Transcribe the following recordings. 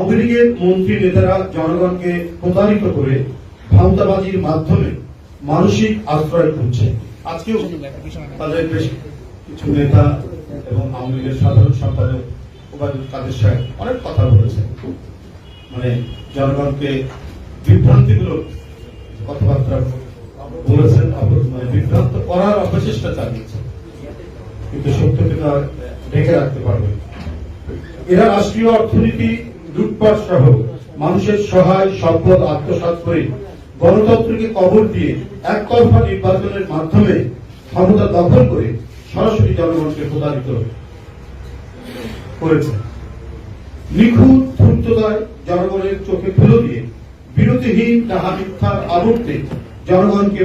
আওয়ামী মন্ত্রী নেতারা জনগণকে প্রতারিত করে ভাওতাবাজির মাধ্যমে মানসিক আশ্রয় খুঁজছে। আজকেও তাদের বেশ কিছু নেতা এবং আওয়ামী লীগের সাধারণ সম্পাদক ওবায়দুল কাদের সাহেব অনেক কথা বলেছেন। মানে জনগণকে বিভ্রান্তিমূলক কথাবার্তা বলেছেন মানে বিভ্রান্ত করার অপচেষ্টা চালিয়েছেন কিন্তু সত্যকে তো আর ঢেকে রাখতে পারবে এরা রাষ্ট্রীয় অর্থনীতি লুটপাট সহ মানুষের সহায় সম্পদ আত্মসাৎ করে গণতন্ত্রকে কবর দিয়ে একতরফা নির্বাচনের মাধ্যমে ক্ষমতা দখল করে সরাসরি জনগণকে প্রতারিত করেছে। নিখুঁত ধূর্ততায় জনগণের চোখে ধুলো দিয়ে বিরতিহীন তাহা মিথ্যার আবর্তে জনগণকে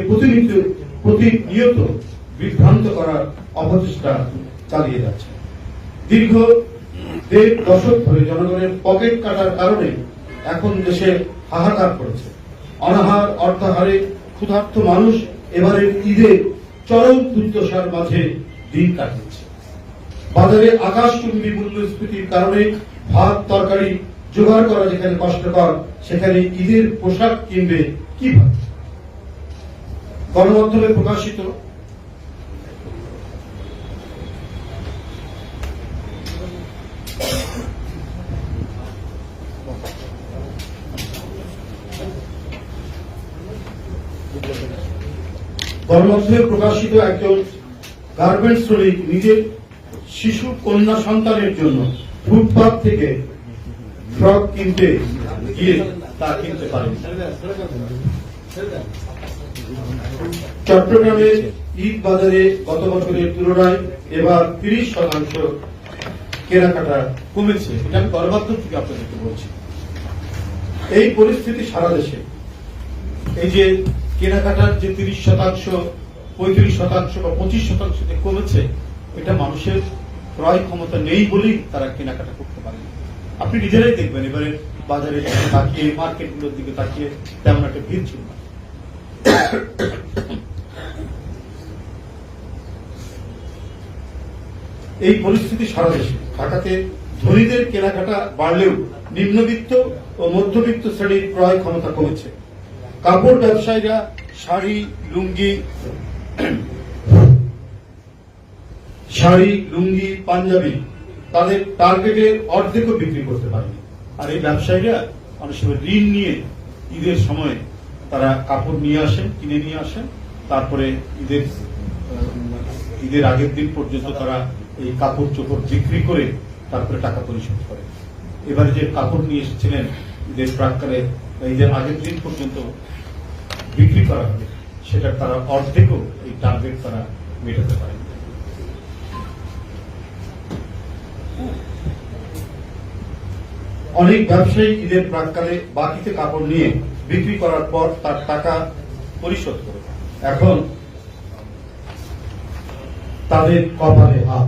প্রতিনিয়ত বিভ্রান্ত করার অপচেষ্টা চালিয়ে যাচ্ছে। দীর্ঘ দেড় দশক ধরে জনগণের পকেট কাটার কারণে এখন দেশে হাহাকার করেছে। অনাহার, অর্থাহারে ক্ষুধার্ত মানুষ এবারের ঈদে চরম দুর্দশার মাঝে দিন কাটিয়েছে। বাজারে আকাশচুম্বী মূল্যস্ফীতির কারণে ভাত, তরকারি, জোগাড় করা যেখানে কষ্টকর, সেখানে ঈদের পোশাক কিনবে কীভাবে গণমাধ্যমে প্রকাশিত গণমাধ্যমে প্রকাশিত একজন গার্মেন্টস শ্রমিক নিজের শিশু কন্যা সন্তানের জন্য ফুটপাত থেকে ফ্রক কিনতে গিয়ে তা কিনতে পারেন। চট্টগ্রামের ঈদ বাজারে গত বছরের তুলনায় এবার তিরিশ শতাংশ কেনাকাটা কমেছে। এটা আমি গণমাধ্যম থেকে আপনাদেরকে বলছি। এই পরিস্থিতি সারা দেশে। এই যে কেনাকাটার যে তিরিশ শতাংশ, পঁয়ত্রিশ শতাংশ বা পঁচিশ শতাংশ যে কমেছে এটা মানুষের ক্রয় ক্ষমতা নেই বলেই তারা কেনাকাটা করতে পারে আপনি নিজেরাই দেখবেন, এবারে বাজারে তাকিয়ে, মার্কেটগুলোর দিকে তাকিয়ে তেমন একটা ভিড় ছিল না। এই পরিস্থিতি সারা দেশে। ঢাকাতে ধনীদের কেনাকাটা বাড়লেও নিম্নবিত্ত ও মধ্যবিত্ত শ্রেণির ক্রয় ক্ষমতা কমেছে। কাপড় ব্যবসায়ীরা শাড়ি, লুঙ্গি শাড়ি, লুঙ্গি, পাঞ্জাবি তাদের টার্গেটের অর্ধেকও বিক্রি করতে পারেনি। আর এই ব্যবসায়ীরা অনেক সময় ঋণ নিয়ে ঈদের সময় তারা কাপড় নিয়ে আসেন, কিনে নিয়ে আসেন। তারপরে ঈদের ঈদের আগের দিন পর্যন্ত তারা এই কাপড় চোপড় বিক্রি করে তারপরে টাকা পরিশোধ করে। এবারে যে কাপড় নিয়ে এসেছিলেন ঈদের প্রাককালে ঈদের আগের দিন পর্যন্ত বিক্রি করা হবে সেটা তারা অর্ধেকও এই টার্গেট তারা মেটাতে পারে অনেক ব্যবসায়ী ঈদের প্রাককালে বাকিতে কাপড় নিয়ে বিক্রি করার পর তার টাকা পরিশোধ করে এখন তাদের কপালে হাত।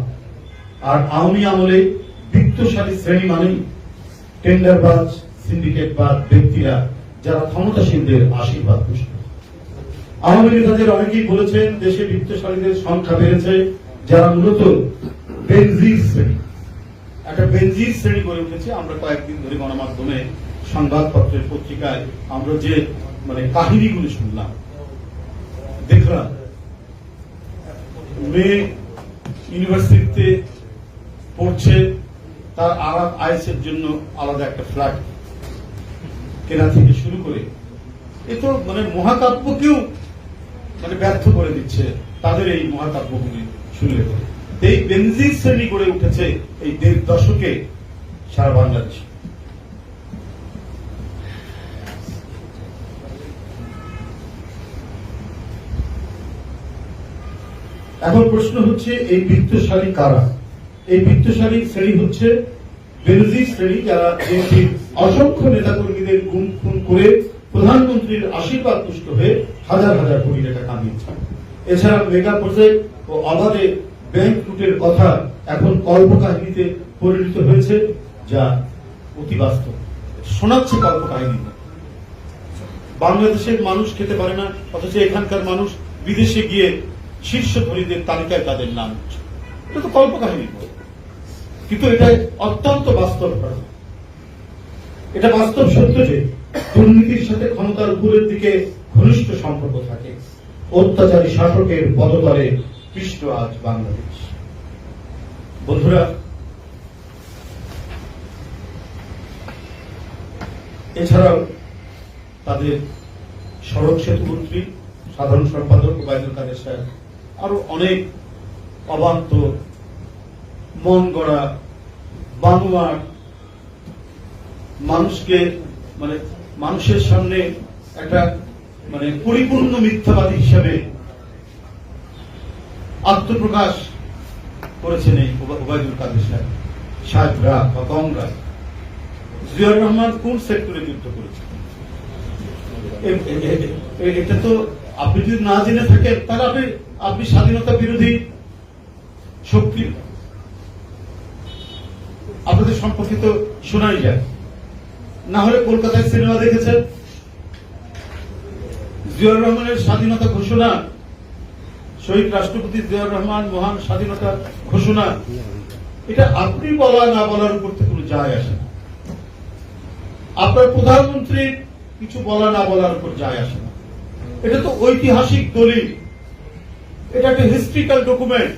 আর আওয়ামী আমলে বিত্তশালী শ্রেণি মানেই টেন্ডারবাজ সিন্ডিকেটবাজ ব্যক্তিরা যারা ক্ষমতাসীনদের আশীর্বাদ পুষ্ট। আওয়ামী নেতাদের অনেকেই বলেছেন, দেশে বিত্তশালীদের সংখ্যা বেড়েছে, যারা মূলত বেনজির শ্রেণি। একটা বেনজির শ্রেণি গড়ে উঠেছে। আমরা কয়েকদিন ধরে গণমাধ্যমে সংবাদপত্রের পত্রিকায় আমরা যে মানে কাহিনীগুলো শুনলাম, দেখলাম মেয়ে ইউনিভার্সিটিতে পড়ছে, তার আরাম আইসের জন্য আলাদা একটা ফ্ল্যাট। কেনা থেকে শুরু করে, এ তো মানে মহাকাব্যকেও মানে ব্যর্থ করে দিচ্ছে তাদের এই মহাকাব্যগুলি শুনলে পরে। এই বেনজির শ্রেণি গড়ে উঠেছে এই দেড় দশকে সারা বাংলাদেশে এখন প্রশ্ন হচ্ছে, এই বৃত্তশালী কারা এই বৃত্তশালী শ্রেণি হচ্ছে বেনজির শ্রেণি, যারা অসংখ্য নেতাকর্মীদের গুম, খুন করে প্রধানমন্ত্রীর আশীর্বাদ পুষ্ট হয়ে হাজার হাজার কোটি টাকা কামিয়েছে এছাড়া মেগা প্রজেক্ট ও অবাধে ব্যাংক লুটের কথা এখন কল্পকাহিনীতে পরিণত হয়েছে, যা অতি বাস্তব শোনাচ্ছে কল্পকাহিনী। বাংলাদেশের মানুষ খেতে পারে না, অথচ এখানকার মানুষ বিদেশে গিয়ে শীর্ষ ধনীদের তালিকায় তাদের নাম। এটা তো কল্পকাহিনী। কিন্তু এটা অত্যন্ত বাস্তব ঘটনা এটা বাস্তব সত্য যে দুর্নীতির সাথে ক্ষমতার উপরের দিকে ঘনিষ্ঠ সম্পর্ক থাকে। অত্যাচারী শাসকের পদতলে পৃষ্ঠ আজ বাংলাদেশ। বন্ধুরা, এছাড়াও তাদের সড়ক সেতু মন্ত্রী, সাধারণ সম্পাদক ওবায়দুল কাদের সাহেব, আরও অনেক অবান্ত মন গড়া বানোয়ার মানুষকে মানে মানুষের সামনে একটা মানে পরিপূর্ণ মিথ্যাবাদী হিসেবে আত্মপ্রকাশ করেছেন এই ওবায়দুল কাদের সাহেব, সাহেবরা বা কংগ্রেস। জিয়াউর রহমান কোন সেক্টরে যুদ্ধ করেছেন? এটা তো আপনি যদি না জেনে থাকেন, তাহলে আপনি আপনি স্বাধীনতা বিরোধী শক্তি আপনাদের সম্পর্কিত শোনাই যায়। না হলে কলকাতায় সিনেমা দেখেছেন? জিয়াউর রহমানের স্বাধীনতা ঘোষণা, শহীদ রাষ্ট্রপতি জিয়াউর রহমান মহান স্বাধীনতা ঘোষণা, এটা আপনি বলা, না বলার উপর থেকে কোনো যায় আসে না। আপনার প্রধানমন্ত্রীর কিছু বলা, না বলার উপর যায় আসে না। এটা তো ঐতিহাসিক দলিল। এটা একটা হিস্ট্রিক্যাল ডকুমেন্ট।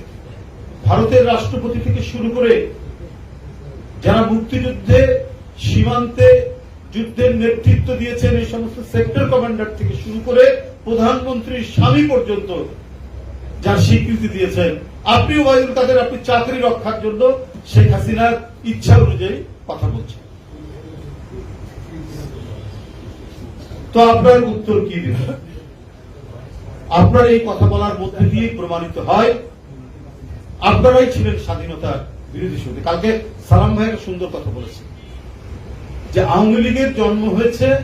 ভারতের রাষ্ট্রপতি থেকে শুরু করে যারা মুক্তিযুদ্ধে সীমান্তে যুদ্ধের নেতৃত্ব দিয়েছেন এই সমস্ত সেক্টর কমান্ডার থেকে শুরু করে প্রধানমন্ত্রীর স্বামী পর্যন্ত যার স্বীকৃতি দিয়েছেন। আপনি ওবায়দুল কাদের আপনি চাকরি রক্ষার জন্য শেখ হাসিনার ইচ্ছা অনুযায়ী কথা বলছেন। তো আপনার উত্তর কি দেবেন আপনার এই কথা বলার মধ্যে দিয়ে প্রমাণিত হয়, আপনারাই ছিলেন স্বাধীনতার বিরোধী শক্তি। কালকে সালাম ভাইয়ের সুন্দর কথা বলেছে যে আওয়ামী লীগের জন্ম হয়েছে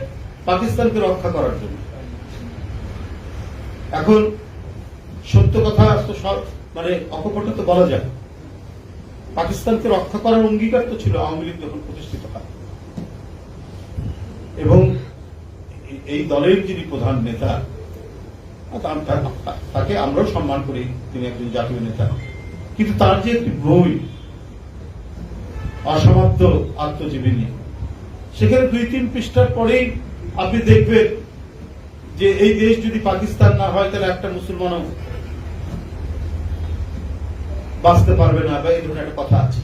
পাকিস্তানকে রক্ষা করার জন্য। এখন সত্য কথা তো সব মানে অকপটে তো বলা যায়। পাকিস্তানকে রক্ষা করার অঙ্গীকার তো ছিল আওয়ামী লীগ যখন প্রতিষ্ঠিত হয়। এবং এই- দলের যিনি প্রধান নেতা তাকে আমরাও সম্মান করি, তিনি একজন জাতীয় নেতা। কিন্তু তার যে একটি বই অসমাপ্ত আত্মজীবনী সেখানে দুই, তিন পৃষ্ঠার পরেই আপনি দেখবেন যে এই দেশ যদি পাকিস্তান না হয়, তাহলে একটা মুসলমানও বাঁচতে পারবে না, বা এই ধরনের একটা কথা আছে।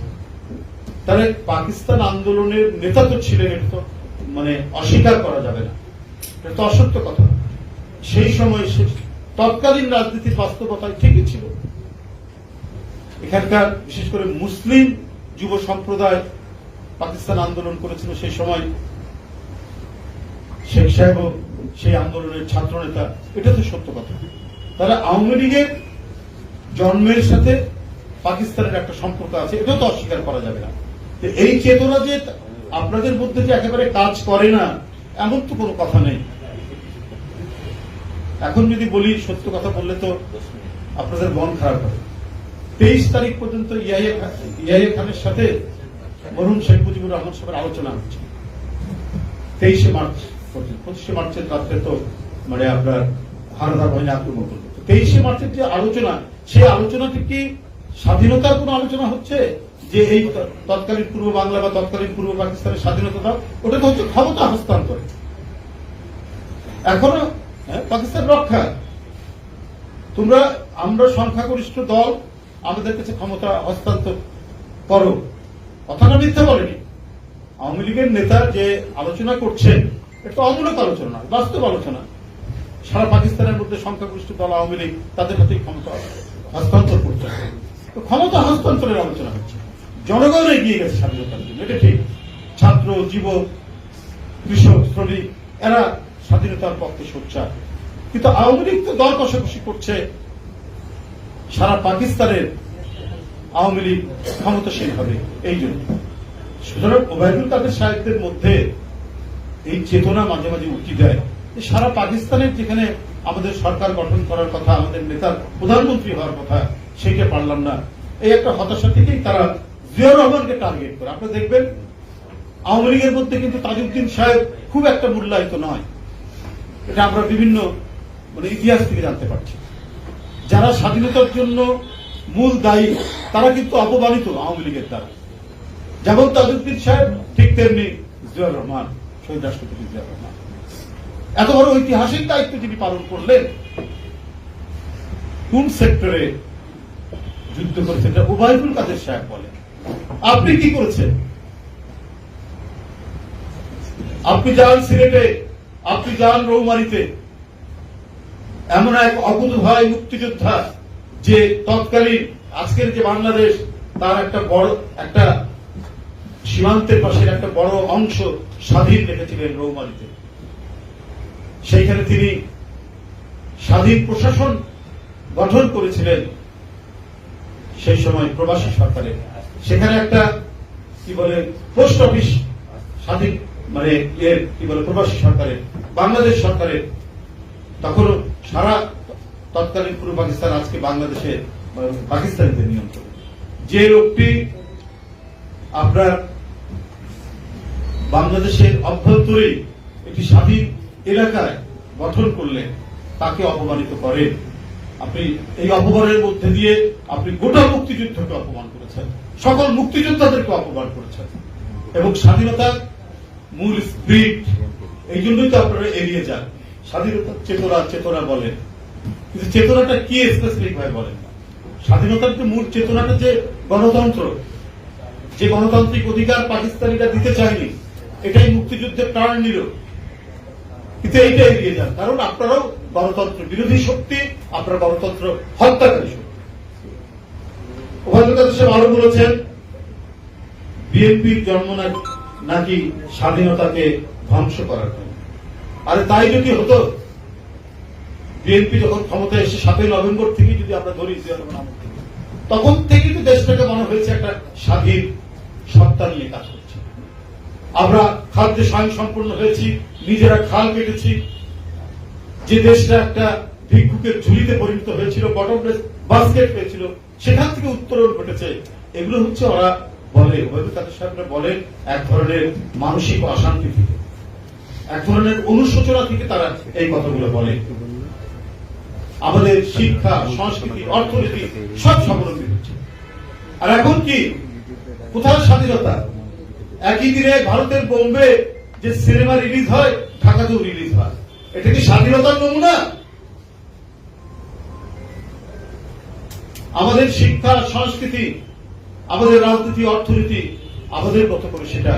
তাহলে পাকিস্তান আন্দোলনের নেতা তো ছিলেন, এটা তো মানে অস্বীকার করা যাবে না। এটা তো অসত্য কথা। সেই সময় সে তৎকালীন রাজনীতির বাস্তবতায় ঠিকই ছিল। এখানকার বিশেষ করে মুসলিম যুব সম্প্রদায় পাকিস্তান আন্দোলন করেছিল সেই সময় শেখ সাহেব সেই আন্দোলনের ছাত্র নেতা এটা তো সত্য কথা। তাহলে আওয়ামী লীগের জন্মের সাথে পাকিস্তানের একটা সম্পর্ক আছে, এটাও তো অস্বীকার করা যাবে না। এই চেতনা যে আপনাদের মধ্যে যে একেবারে কাজ করে না, এমন তো কোনো কথা নেই। এখন যদি বলি সত্য কথা বললে তো আপনাদের মন খারাপ হবে। তেইশ তারিখ পর্যন্ত ইয়াহিয়া খানের সাথে মরহুম শেখ মুজিবুর রহমান সাহেবের আলোচনা হচ্ছে। তেইশে মার্চ পর্যন্ত পঁচিশে মার্চের রাত্রে তো মানে আপনার হারদার বাহিনী আক্রমণ করল। তেইশে মার্চের যে আলোচনা সেই আলোচনাটি কি স্বাধীনতার কোন আলোচনা হচ্ছে? যে এই তৎকালীন পূর্ব বাংলা বা তৎকালীন পূর্ব পাকিস্তানের স্বাধীনতা দাও ওটা তো হচ্ছে ক্ষমতা হস্তান্তর। এখনও হ্যাঁ, পাকিস্তান রক্ষা। তোমরা আমরা সংখ্যাগরিষ্ঠ দল আমাদের কাছে ক্ষমতা হস্তান্তর করো। কথাটা মিথ্যা বলেনি। আওয়ামী লীগের নেতা যে আলোচনা করছেন, এটা অমূলক আলোচনা, বাস্তব আলোচনা। সারা পাকিস্তানের মধ্যে সংখ্যাগরিষ্ঠ দল আওয়ামী লীগ, তাদের হাতে ক্ষমতা হস্তান্তর করছে তো ক্ষমতা হস্তান্তরের আলোচনা হচ্ছে। জনগণ এগিয়ে গেছে স্বাধীনতার জন্য, এটা ঠিক। ছাত্র, যুবক, কৃষক, শ্রমিক, এরা স্বাধীনতার পক্ষে সোচ্চার। কিন্তু আওয়ামী লীগ তো দর কষাকষি করছে। সারা পাকিস্তানের আওয়ামী লীগ ক্ষমতাসীন হবে, এই জন্য। সুতরাং ওবায়দুল কাদের সাহেবদের মধ্যে এই চেতনা মাঝে মাঝে উঠি দেয় যে সারা পাকিস্তানের যেখানে আমাদের সরকার গঠন করার কথা, আমাদের নেতার প্রধানমন্ত্রী হওয়ার কথা সেইটা পারলাম না। এই একটা হতাশা থেকেই তারা জিয়াউর রহমানকে টার্গেট করে। আপনি দেখবেন, আওয়ামী লীগের মধ্যে কিন্তু তাজউদ্দিন সাহেব খুব একটা মূল্যায়িত নয়। এটা আমরা বিভিন্ন মানে ইতিহাস থেকে জানতে পারছি। যারা স্বাধীনতার জন্য মূল দায়ী, তারা কিন্তু অপমানিত আওয়ামী লীগের দ্বারা। যেমন তাজউদ্দিন সাহেব, ঠিক তেমনি জিয়াউর রহমান, শহীদ রাষ্ট্রপতি জিয়াউর রহমান। এত বড় ঐতিহাসিক দায়িত্ব তিনি পালন করলেন, কোন সেক্টরে যুদ্ধ করেছেন এটা উবায়দুল কাদের সাহেব বলেন। আপনি কি করেছেন? আপনি যান সিলেটে, আপনি যান রৌমারিতে। এমন এক অকুত ভাই মুক্তিযোদ্ধা যে তৎকালীন আজকের যে বাংলাদেশ, তার একটা বড়, একটা সীমান্তের পাশের একটা বড় অংশ স্বাধীন রেখেছিলেন রৌমারিতে সেইখানে তিনি স্বাধীন প্রশাসন গঠন করেছিলেন সেই সময় প্রবাসী সরকারের সেখানে একটা, কি বলে, পোস্ট অফিস স্বাধীন মানে এর কি বলে, প্রবাসী সরকারের বাংলাদেশ সরকারের তখন সারা তৎকালীন পূর্ব পাকিস্তান, আজকে বাংলাদেশের পাকিস্তানিদের নিয়ন্ত্রণ। যে লোকটি আপনার বাংলাদেশের অভ্যন্তরে একটি স্বাধীন এলাকায় গঠন করলেন, তাকে অপমানিত করেন। আপনি এই অপমানের মধ্যে দিয়ে আপনি গোটা মুক্তিযুদ্ধকে অপমান করেছেন। সকল মুক্তিযোদ্ধাদেরকে অপমান করেছেন। এবং স্বাধীনতার মূল স্পিরিট এই জন্যই তো আপনারা এড়িয়ে যান। স্বাধীনতার চেতনা চেতনা বলেন। কিন্তু চেতনাটা কি স্পেসিফিক ভাবে বলেন স্বাধীনতার যে মূল চেতনাটা যে গণতন্ত্র, যে গণতান্ত্রিক অধিকার পাকিস্তানিরা দিতে চায়নি, এটাই মুক্তিযুদ্ধের প্রাণ নিল। কিন্তু এইটা এড়িয়ে যান। কারণ আপনারাও গণতন্ত্র বিরোধী শক্তি, আপনার গণতন্ত্র হত্যাকারী শক্তি। উপাধ্যক্ষ সাহেব আরও বলেছেন, বিএনপির জন্ম নাকি স্বাধীনতাকে ধ্বংস করার জন্য। আরে তাই যদি হতো বিএনপি যখন ক্ষমতায় এসে সাতই নভেম্বর থেকে যদি আমরা ধরি তখন থেকে তো দেশটাকে মনে হয়েছে একটা স্বাধীন সত্তা নিয়ে কাজ করছে। আমরা খাদ্যে স্বয়ং সম্পূর্ণ হয়েছি, নিজেরা খাল কেটেছি। যে দেশটা একটা ভিক্ষুকের ঝুলিতে পরিণত হয়েছিল বটমলেস বাস্কেট পেয়েছিল, সেখান থেকে উত্তরণ ঘটেছে। এগুলো হচ্ছে ওরা বলে, ওবায়দুল কাদের সাহেবরা বলেন, এক ধরনের মানসিক অশান্তি থেকে। এক ধরনের অনুশোচনা থেকে তারা এই কথাগুলো বলে। আমাদের শিক্ষা, সংস্কৃতি, অর্থনীতি সব স্বাবলম্বী হচ্ছে। আর এখন কি? কোথাও স্বাধীনতা? একই দিনে ভারতের বোম্বে যে সিনেমা রিলিজ হয়, ঢাকাতেও রিলিজ হয়। এটা কি স্বাধীনতার নমুনা? আমাদের শিক্ষা, সংস্কৃতি, আমাদের রাজনীতি, অর্থনীতি, আমাদের মতো করে সেটা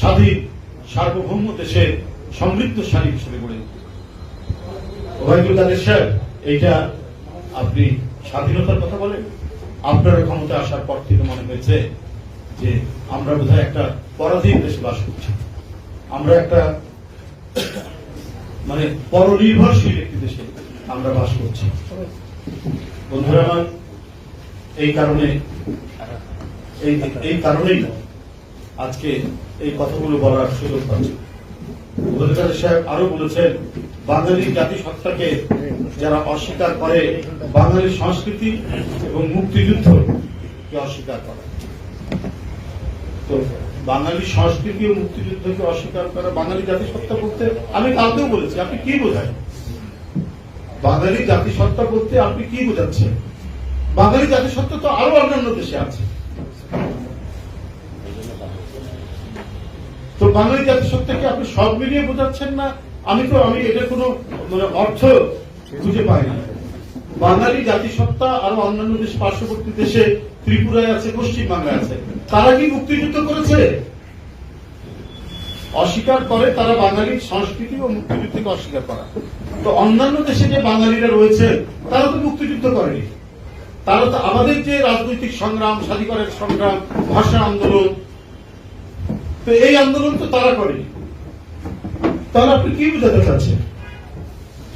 স্বাধীন, সার্বভৌম দেশের সমৃদ্ধশালী হিসেবে গড়ে উঠবে ওবায়দুল কাদের সাহেব, এইটা আপনি স্বাধীনতার কথা বলেন? আপনার ক্ষমতা আসার পর থেকে মনে হয়েছে যে আমরা বোধহয় একটা পরাধীন দেশে বাস করছি। আমরা একটা মানে পরনির্ভরশীল একটি দেশে আমরা বাস করছি। বন্ধুরা আমার, এই কারণে, এই কারণেই আজকে এই কথাগুলো বলার সুযোগ পাচ্ছি। সাহেব আরও বলেছেন, বাঙালি জাতিসত্তাকে যারা অস্বীকার করে, বাঙালি সংস্কৃতি এবং মুক্তিযুদ্ধ অস্বীকার করে। তো বাঙালি সংস্কৃতি ও মুক্তিযুদ্ধকে অস্বীকার করা বাঙালি জাতিসত্তা বলতে আমি কালকেও বলেছি, আপনি কি বোঝায় বাঙালি জাতিসত্তা বলতে আপনি কি বোঝাচ্ছেন? বাঙালি জাতিসত্তা তো আরও অন্যান্য দেশে আছে। বাঙালি জাতিসত্তাকে আপনি সব মিলিয়ে বোঝাচ্ছেন না? আমি তো আমি এটা কোনো মানে অর্থ খুঁজে পাই না। বাঙালি জাতিসত্তা আরও অন্যান্য দেশ পার্শ্ববর্তী দেশে, ত্রিপুরায় আছে পশ্চিম বাংলায় আছে, তারা কি মুক্তিযুদ্ধ করেছে? অস্বীকার করে তারা বাঙালির সংস্কৃতি ও মুক্তিযুদ্ধকে অস্বীকার করা। তো অন্যান্য দেশে যে বাঙালিরা রয়েছে, তারা তো মুক্তিযুদ্ধ করেনি। তারা তো আমাদের যে রাজনৈতিক সংগ্রাম স্বাধিকারের সংগ্রাম, ভাষা আন্দোলন তো এই আন্দোলন তো তারা করেনি তাহলে আপনি কি বোঝাতে চাচ্ছেন?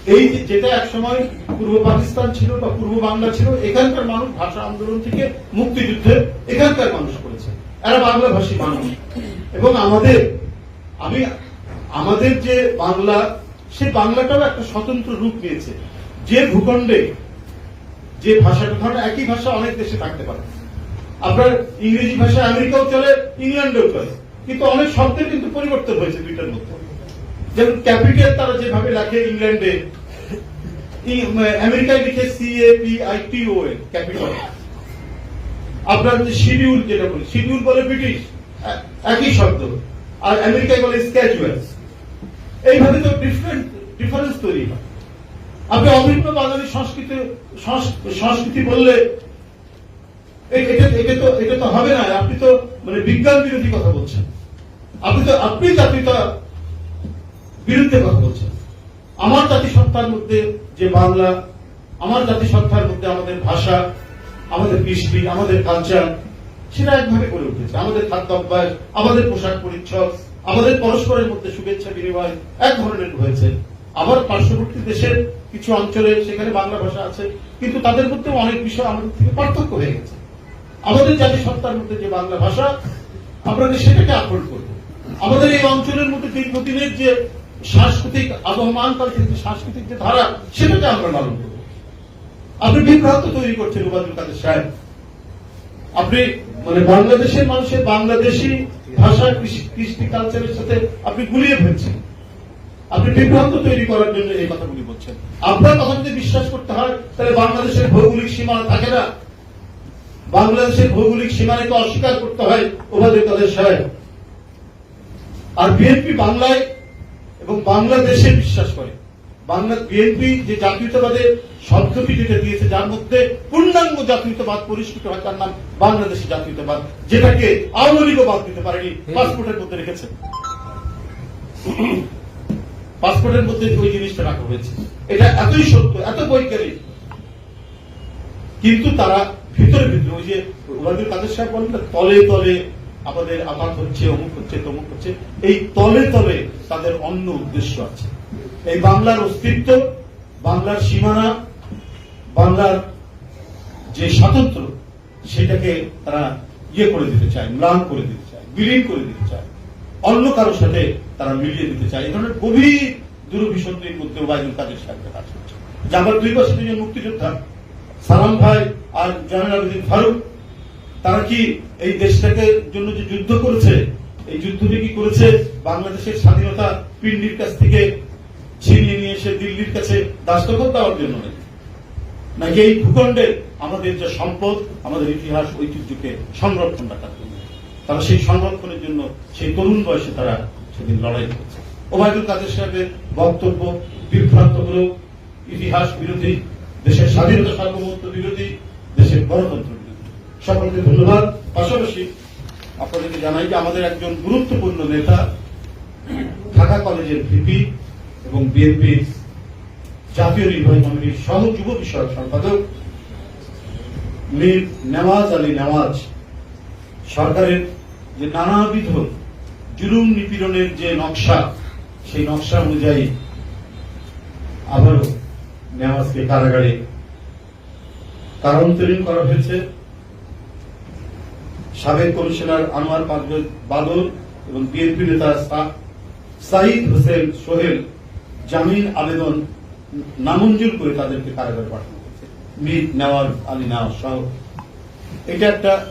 এই যেটা একসময় পূর্ব পাকিস্তান ছিল বা পূর্ব বাংলা ছিল, এখানকার মানুষ ভাষা আন্দোলন থেকে মুক্তিযুদ্ধে এখানকার মানুষ করেছে। এরা বাংলা ভাষী মানুষ। এবং আমাদের, আমি, আমাদের যে বাংলা সেই বাংলাটাও একটা স্বতন্ত্র রূপ নিয়েছে। যে ভূখণ্ডে, যে ভাষাটা ধরেন একই ভাষা অনেক দেশে থাকতে পারে। আপনার ইংরেজি ভাষা আমেরিকাও চলে, ইংল্যান্ডেও চলে। কিন্তু অনেক শব্দের কিন্তু পরিবর্তন হয়েছে দুইটার মধ্যে। যেমন ক্যাপিটাল তারা যেভাবে লেখে ইংল্যান্ডে আমেরিকায় লিখে C A P I T O A capital. আপনার যে শিডিউল যেটা বলি, শিডিউল বলে ব্রিটিশ একই শব্দ। আর আমেরিকায় বলে স্ক্যাচুয়ালস এইভাবে তো ডিফারেন্ট ডিফারেন্স তৈরি হয়। আপনি অভিন্ন বাঙালি সংস্কৃতি, সংস- সংস্কৃতি বললে এটা তো এটা তো হবে না। আপনি তো মানে বিজ্ঞান বিরোধী কথা বলছেন। আপনি তো, আপনি জাতীয়তা বিরুদ্ধে কথা বলছেন। আমার জাতিসত্তার মধ্যে যে বাংলা, আমার জাতিসত্তার মধ্যে আমাদের ভাষা, আমাদের কৃষ্টি, আমাদের কালচার সেটা একভাবে গড়ে উঠেছে। আমাদের খাদ্য অভ্যাস, আমাদের পোশাক পরিচ্ছদ, আমাদের পরস্পরের মধ্যে শুভেচ্ছা বিনিময় এক ধরনের হয়েছে। আবার পার্শ্ববর্তী দেশের কিছু অঞ্চলে সেখানে বাংলা ভাষা আছে, কিন্তু তাদের মধ্যে অনেক বিষয় আমাদের থেকে পার্থক্য হয়ে গেছে। আমাদের জাতিসত্তার মধ্যে যে বাংলা ভাষা যে সেটাকে আপলোড করব। আমাদের এই অঞ্চলের মধ্যে দীর্ঘদিনের যে সাংস্কৃতিক কালচার যে সাংস্কৃতিক যে ধারা, সেটাকে আমরা পালন করব। আপনি বিভ্রান্ত তৈরি করছেন উবাদুল কাদের সাহেব। আপনি মানে বাংলাদেশের মানুষের বাংলাদেশি ভাষা, কৃষি- কৃষ্টি কালচারের সাথে আপনি গুলিয়ে ফেলছেন। আপনি বিভ্রান্ত তৈরি করার জন্য এই কথাগুলি বলছেন। আপনার কথা যদি বিশ্বাস করতে হয়, তাহলে বাংলাদেশের ভৌগোলিক সীমানা থাকে না। বাংলাদেশের ভৌগোলিক সীমানাকে অস্বীকার করতে হয় ওবায়দুল কাদের সাহেব। আর বিএনপি বাংলায় এবং বাংলাদেশে বিশ্বাস করে। বাংলা বিএনপি যে জাতীয়তাবাদের শব্দটি যেটা দিয়েছে, যার মধ্যে পূর্ণাঙ্গ জাতীয়তাবাদ পরিষ্কৃত হয়, তার নাম বাংলাদেশি জাতীয়তাবাদ, যেটাকে আওয়ামী লীগও বাদ দিতে পারেনি, পাসপোর্টের মধ্যে রেখেছে। পাসপোর্টের মধ্যে ওই জিনিসটা রাখা হয়েছে। এটা এতই সত্য, এত বৈজ্ঞানিক। কিন্তু তারা ভিতরে ভিতরে, ওই যে ওবায়দুল কাদের সাহেব বলেন তলে তলে আমাদের আঘাত হচ্ছে, অমুক হচ্ছে, তমুক হচ্ছে, এই তলে তলে তাদের অন্য উদ্দেশ্য আছে। এই বাংলার অস্তিত্ব, বাংলার সীমানা, বাংলার যে স্বাতন্ত্র, সেটাকে তারা ইয়ে করে দিতে চায়, ম্লান করে দিতে চায়, বিলীন করে দিতে চায়। অন্য কারোর সাথে তারা মিলিয়ে দিতে চায়। এই ধরনের গভীর দুরভিসন্ধির মধ্যে ওবায়দুল কাদের সাহেবের কাজ করছে যে আমার দুই দুজন মুক্তিযোদ্ধা, সালাম ভাই আর জয়নাল ফারুক তারা কি এই দেশটাকে জন্য যে যুদ্ধ করেছে, এই যুদ্ধটি কি করেছে? বাংলাদেশের স্বাধীনতা পিন্ডির কাছ থেকে ছিনিয়ে নিয়ে এসে দিল্লির কাছে দাস্তখত দেওয়ার জন্য নাকি এই ভূখণ্ডে আমাদের যে সম্পদ, আমাদের ইতিহাস, ঐতিহ্যকে সংরক্ষণ রাখার জন্য? তারা সেই সংরক্ষণের জন্য সেই তরুণ বয়সে তারা সেদিন লড়াই করেছে। ওবায়দুল কাদের সাহেবের বক্তব্য বিভ্রান্তমূলক ইতিহাস বিরোধী, দেশের স্বাধীনতা সার্বভৌমত্ব বিরোধী, দেশের গণতন্ত্র সকলকে ধন্যবাদ। পাশাপাশি আপনাদেরকে জানাই যে আমাদের একজন গুরুত্বপূর্ণ নেতা, ঢাকা কলেজের ভিপি এবং বিএনপির জাতীয় নির্বাহী কমিটির সহ যুব বিষয়ক সম্পাদক মীর নেওয়াজ আলী নেওয়াজ সরকারের যে নানাবিধ জুলুম নিপীড়নের যে নকশা, সেই নকশা অনুযায়ী আবারও নেওয়াজকে কারাগারে কারান্তরীণ করা হয়েছে। সাবেক কমিশনার আনোয়ার বাদল এবং বিএনপি নেতা সা- সাইদ হোসেন সোহেল জামিন আবেদন নামঞ্জুর করে তাদেরকে কারাগারে পাঠানো হয়েছে। মীর নেওয়ার আলী নেওয়াজ সহ। এটা একটা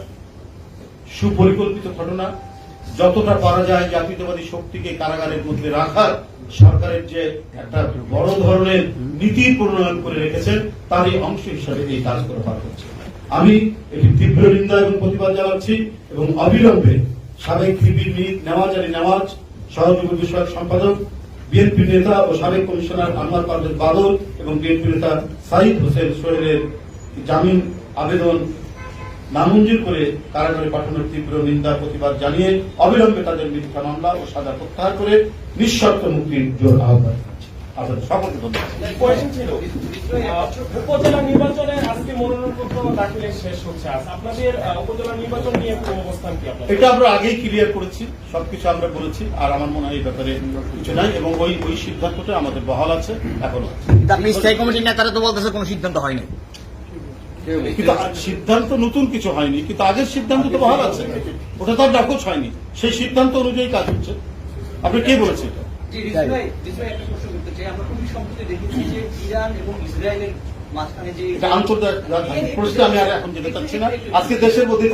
সুপরিকল্পিত ঘটনা। যতটা পারা যায় জাতীয়তাবাদী শক্তিকে কারাগারের মধ্যে রাখার সরকারের যে একটা বড় ধরনের নীতি প্রণয়ন করে রেখেছেন, তারই অংশ হিসাবে এই কাজ করে পার হচ্ছে। আমি এটি তীব্র নিন্দা এবং প্রতিবাদ জানাচ্ছি এবং অবিলম্বে সাবেক মীর নেওয়াজ আলী নেওয়াজ, সহযোগী বিষয়ক সম্পাদক, বিএনপি নেতা ও সাবেক কমিশনার আনোয়ার পারভেজ বাদল এবং বিএনপি নেতা সাইদ হোসেন সোহেলের জামিন আবেদন নামঞ্জুর করে কারাগারে পাঠানোর তীব্র নিন্দা, প্রতিবাদ জানিয়ে অবিলম্বে তাদের মিথ্যা মামলা ও সাজা প্রত্যাহার করে নিঃশর্ত মুক্তির জোর আহ্বান। আপনাদের সকলকে ধন্যবাদ মনোনয়নপত্র শেষ হচ্ছে। আজ আপনাদের উপজেলা নির্বাচন নিয়ে অবস্থান কি আপনাদের? এটা আমরা আগেই ক্লিয়ার করেছি সবকিছু আমরা বলেছি আর আমার মনে হয় এই ব্যাপারে কিছু নাই এবং ওই ওই সিদ্ধান্তটা আমাদের বহাল আছে এখনও আপনি স্থায়ী কমিটির নেতারা তো বলতেছে কোনো সিদ্ধান্ত হয়নি। কিন্তু সিদ্ধান্ত নতুন কিছু হয়নি কিন্তু আগের সিদ্ধান্ত তো বহাল আছে। ওটা তো আর নাকচ হয়নি। সেই সিদ্ধান্ত অনুযায়ী কাজ হচ্ছে। আপনি কে বলেছেন এটা? জি, রিজভী ভাই, রিজভী ভাই একটা প্রশ্ন করতে চাই। আমরা খুবই সম্প্রতি দেখেছি যে ইরান এবং ইসরায়েলের আমি আর এখন যেতে চাচ্ছি না। আজকে দেশের মধ্যে